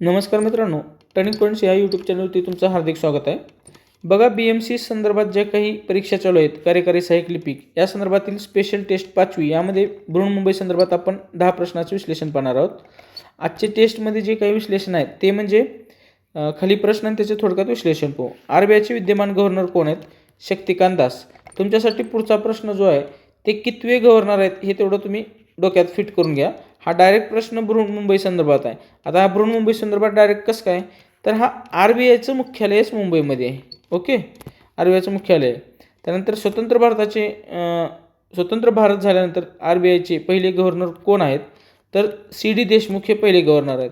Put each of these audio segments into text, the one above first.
नमस्कार मित्रांनो turning points या यूट्यूब चॅनलवरती तुमचं हार्दिक स्वागत आहे. बघा बी एम सी संदर्भात ज्या काही परीक्षा चालू आहेत कार्यकारी सहाय्यक लिपिक या संदर्भातील स्पेशल टेस्ट पाचवी यामध्ये बृहन्मुंबई संदर्भात आपण दहा प्रश्नाचे विश्लेषण पाहणार आहोत. आजचे टेस्टमध्ये जे काही विश्लेषण आहेत ते म्हणजे खाली प्रश्न आणि त्याचे थोडक्यात विश्लेषण पाहू. आर बी आयचे विद्यमान गव्हर्नर कोण आहेत? शक्तिकांत दास. तुमच्यासाठी पुढचा प्रश्न जो आहे ते कितवे गव्हर्नर आहेत हे तेवढं तुम्ही डोक्यात फिट करून घ्या. हा डायरेक्ट प्रश्न बृहन्मुंबई संदर्भात आहे. आता हा बृहन्मुंबई संदर्भात डायरेक्ट कसं काय? तर हा आर बी आयचं मुख्यालयच मुंबईमध्ये आहे. ओके? आर बी आयचं मुख्यालय आहे. त्यानंतर स्वतंत्र भारताचे स्वतंत्र भारत झाल्यानंतर आर बी आयचे पहिले गव्हर्नर कोण आहेत? तर सी डी देशमुख हे पहिले गव्हर्नर आहेत.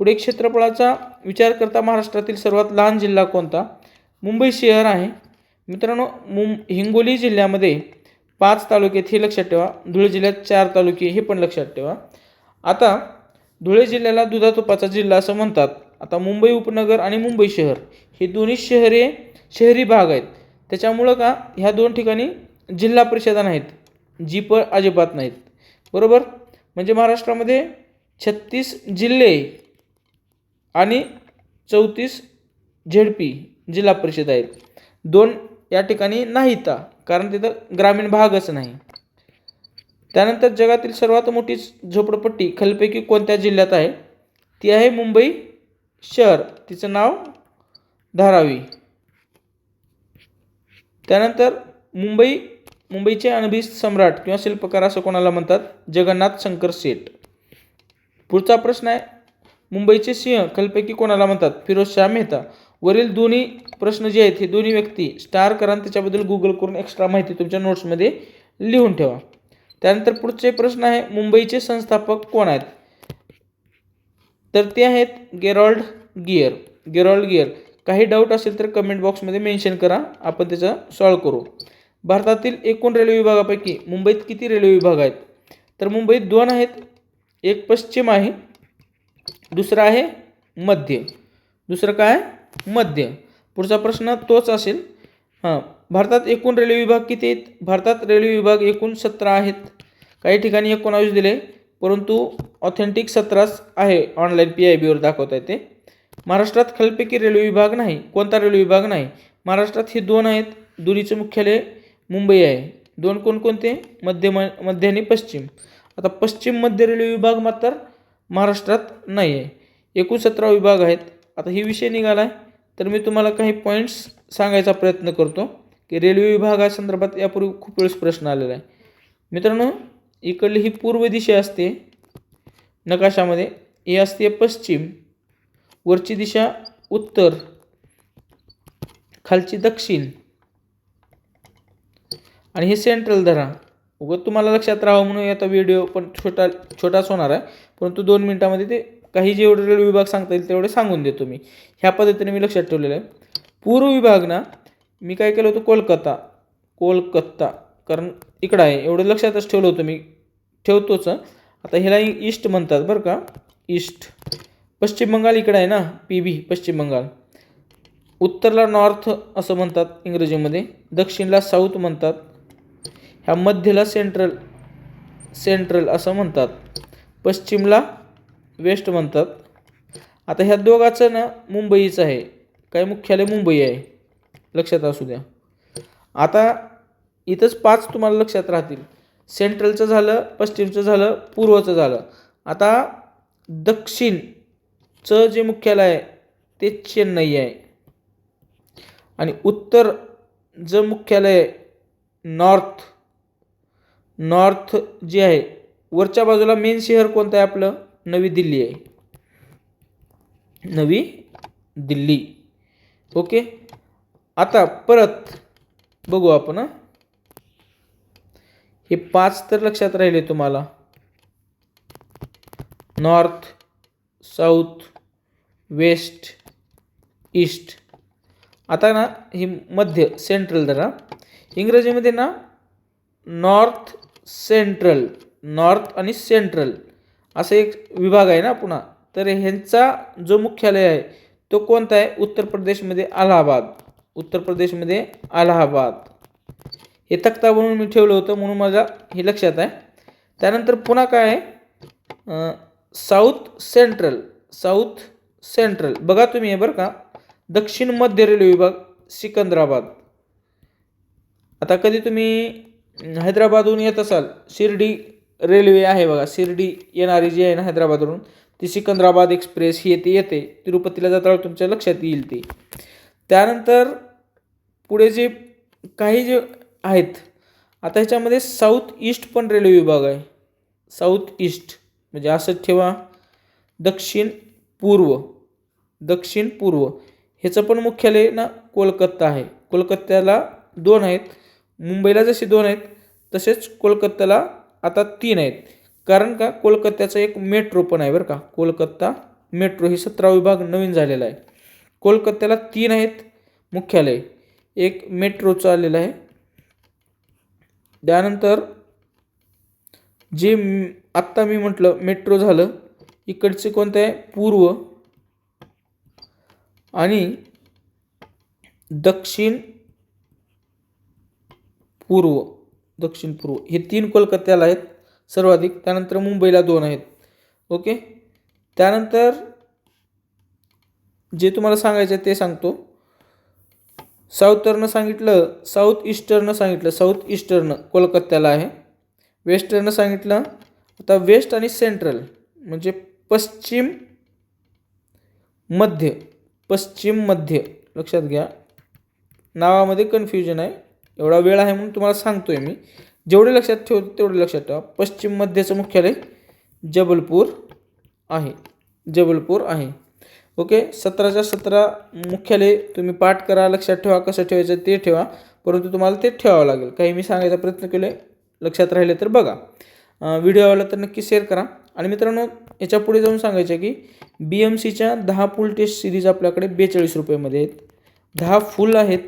पुढे क्षेत्रफळाचा विचार करता महाराष्ट्रातील सर्वात लहान जिल्हा कोणता? मुंबई शहर आहे. मित्रांनो मुं हिंगोली जिल्ह्यामध्ये पाच तालुके आहेत हे लक्षात ठेवा. धुळे जिल्ह्यात चार तालुके हे पण लक्षात ठेवा. आता धुळे जिल्ह्याला दुधातोपाचा जिल्हा असं म्हणतात. आता मुंबई उपनगर आणि मुंबई शहर हे दोन्ही शहरे शहरी भाग आहेत. त्याच्यामुळं का ह्या दोन ठिकाणी जिल्हा परिषदा नाहीत जी प अजिबात नाहीत. बरोबर? म्हणजे महाराष्ट्रामध्ये छत्तीस जिल्हे आणि चौतीस झेडपी जिल्हा परिषद आहेत. दोन या ठिकाणी नाहीत. कारण तिथं ग्रामीण भागच नाही. त्यानंतर जगातील सर्वात मोठी झोपडपट्टी खलपैकी कोणत्या जिल्ह्यात आहे? ती आहे मुंबई शहर. तिचं नाव धारावी. त्यानंतर मुंबई मुंबईचे अनभी सम्राट किंवा शिल्पकार असं कोणाला म्हणतात? जगन्नाथ शंकर सेठ. पुढचा प्रश्न आहे मुंबईचे सिंह खलपैकी कोणाला म्हणतात? फिरोजशाह मेहता. वरील दोन्ही प्रश्न जे आहेत हे दोन्ही व्यक्ती स्टार करा आणि त्याच्याबद्दल गुगल करून एक्स्ट्रा माहिती तुमच्या नोट्समध्ये लिहून ठेवा. त्यानंतर पुढचे प्रश्न आहे मुंबईचे संस्थापक कोण आहेत? तर ते आहेत गेरॉल्ड गियर गेरॉल्ड गियर काही डाऊट असेल तर कमेंट बॉक्समध्ये मेन्शन करा. आपण त्याचं सॉल्व करू. भारतातील एकूण रेल्वे विभागापैकी मुंबईत किती रेल्वे विभाग आहेत? तर मुंबईत दोन आहेत. एक पश्चिम आहे दुसरं आहे मध्य. दुसरं काय? मध्य पुढचा प्रश्न तोच असेल. हां भारतात एकूण रेल्वे विभाग किती आहेत? भारतात रेल्वे विभाग एकूण सतरा आहेत. काही ठिकाणी एकोणावीस दिले परंतु ऑथेंटिक सतराच आहे. ऑनलाईन पी आय बीवर दाखवता येते महाराष्ट्रात खालपैकी रेल्वे विभाग नाही. कोणता रेल्वे विभाग नाही? महाराष्ट्रात हे दोन आहेत. दुरीचं मुख्यालय मुंबई आहे. दोन कोणकोणते? मध्य म मध्य आणि पश्चिम. आता पश्चिम मध्य रेल्वे विभाग मात्र महाराष्ट्रात नाही आहे एकूण सतरा विभाग आहेत. आता ही विषय निघाला आहे तर मी तुम्हाला काही पॉईंट्स सांगायचा प्रयत्न करतो. की रेल्वे विभागासंदर्भात यापूर्वी खूप वेळेस प्रश्न आलेला आहे. मित्रांनो इकडली ही पूर्व दिशा असते. नकाशामध्ये. ही असते पश्चिम. वरची दिशा उत्तर. खालची दक्षिण. आणि हे सेंट्रल धरा. उगत तुम्हाला लक्षात राहावं म्हणून आता व्हिडिओ पण छोटा छोटाच होणार आहे. परंतु दोन मिनटामध्ये ते काही जेवढे रेल्वे विभाग सांगता येईल तेवढे सांगून देतो मी. ह्या पद्धतीने मी लक्षात ठेवलेलं आहे. पूर्व विभाग ना मी काय केलं होतं? कोलकाता कोलकत्ता कारण इकडं आहे. एवढं लक्षातच ठेवलं होतं मी. ठेवतोच. आता ह्याला ईस्ट म्हणतात बरं का? ईस्ट. पश्चिम बंगाल इकडं आहे ना? पी बी पश्चिम बंगाल. उत्तरला नॉर्थ असं म्हणतात इंग्रजीमध्ये. दक्षिणला साऊथ म्हणतात. ह्या मध्यला सेंट्रल सेंट्रल असं म्हणतात. पश्चिमला वेस्ट म्हणतात. आता ह्या दोघाचं ना मुंबईच आहे. काय मुख्यालय मुंबई आहे. लक्षात असू द्या. आता इथंच पाच तुम्हाला लक्षात राहतील. सेंट्रलचं झालं पश्चिमचं झालं पूर्वचं झालं. आता दक्षिणचं जे मुख्यालय आहे ते चेन्नई आहे. आणि उत्तर जे मुख्यालय आहे नॉर्थ. नॉर्थ जे आहे वरच्या बाजूला मेन शहर कोणतं आहे आपलं? नवी दिल्ली आहे. नवी दिल्ली. ओके? आता परत बघू आपण हे. पाच तर लक्षात राहिले तुम्हाला. North south west east. आता ना ही मध्य सेंट्रल जरा. इंग्रजीमध्ये ना नॉर्थ सेंट्रल. नॉर्थ आणि सेंट्रल. असं एक विभाग आहे ना पुन्हा. तर ह्यांचा जो मुख्यालय आहे तो कोणता आहे? उत्तर प्रदेशमध्ये अलाहाबाद. उत्तर प्रदेशमध्ये अलाहाबाद. हे तक्ता बनवून मी ठेवलं होतं म्हणून माझ्या हे लक्षात आहे. त्यानंतर पुन्हा काय आहे? South central. South central. बघा तुम्ही हे बरं का. दक्षिण मध्य रेल्वे विभाग सिकंदराबाद. आता कधी तुम्ही हैदराबादहून येत असाल शिर्डी रेल्वे आहे बघा. शिर्डी येणारी जी आहे ना हैदराबादवरून ती सिकंदराबाद एक्सप्रेस ही येते येते. तिरुपतीला जाताना तुमच्या लक्षात येईल ती. त्यानंतर पुढे जे काही जे आहेत आता ह्याच्यामध्ये साऊथ ईस्ट पण रेल्वे विभाग आहे. साऊथ ईस्ट म्हणजे असं ठेवा. दक्षिण पूर्व. दक्षिण पूर्व. ह्याचं पण मुख्यालय ना कोलकाता आहे. कोलकात्याला दोन आहेत. मुंबईला जसे दोन आहेत तसेच कोलकात्याला आता तीन आहेत. कारण का? कोलकात्याचं एक मेट्रो पण आहे बरं का. कोलकाता मेट्रो ही सतरा विभाग नवीन झालेला आहे. कोलकात्याला तीन आहेत मुख्यालय. एक मेट्रोचं आलेलं आहे. त्यानंतर जे आत्ता मी म्हटलं मेट्रो झालं इकडचे कोणतं आहे? पूर्व आणि दक्षिण पूर्व. दक्षिण पूर्व. हे तीन कोलकात्याला आहेत सर्वाधिक. त्यानंतर मुंबईला दोन आहेत. ओके? त्यानंतर जे तुम्हाला सांगायचं आहे ते सांगतो. साऊथरनं सांगितलं साऊथ ईस्टर्न सांगितलं. साऊथ ईस्टर्न कोलकात्याला आहे. वेस्टर्न सांगितलं. आता वेस्ट आणि सेंट्रल म्हणजे पश्चिम मध्य पश्चिम मध्य. लक्षात घ्या. नावामध्ये कन्फ्युजन आहे. एवढा वेळ आहे म्हणून तुम्हाला सांगतो आहे मी. जेवढे लक्षात ठेव तेवढे लक्षात ठेवा. पश्चिम मध्यचं मुख्यालय जबलपूर आहे. जबलपूर आहे. ओके? सतराच्या सतरा मुख्यालय तुम्ही पाठ करा लक्षात ठेवा कसं ठेवायचं ते ठेवा. परंतु तुम्हाला ते ठेवावं लागेल. काही मी सांगायचा प्रयत्न केले लक्षात राहिले तर बघा. व्हिडिओ आवडला तर नक्की शेअर करा. आणि मित्रांनो याच्यापुढे जाऊन सांगायचं आहे की बी एम सीच्या दहा फुल टेस्ट सिरीज आपल्याकडे बेचाळीस रुपयेमध्ये आहेत. दहा फुल आहेत.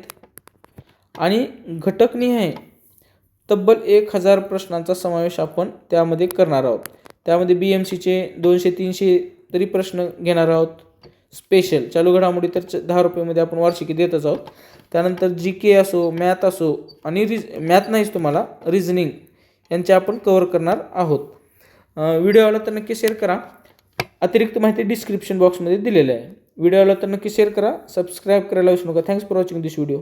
आणि घटकनिहाय तब्बल एक हजार प्रश्नांचा समावेश आपण त्यामध्ये करणार आहोत. त्यामध्ये बी एम सीचे दोनशे तीनशे तरी प्रश्न घेणार आहोत. स्पेशल चालू घडामोडी तर च- दहा रुपयेमध्ये आपण वार्षिकी देतच आहोत. त्यानंतर जी के असो मॅथ असो आणि रिज मॅथ नाहीच तुम्हाला रिझनिंग यांचे आपण कवर करणार आहोत. व्हिडिओ आला तर नक्की शेअर करा. अतिरिक्त माहिती डिस्क्रिप्शन बॉक्समध्ये दिलेलं आहे. व्हिडिओ आला तर नक्की शेअर करा. सबस्क्राईब करायला विसरू नका. Thanks for watching this video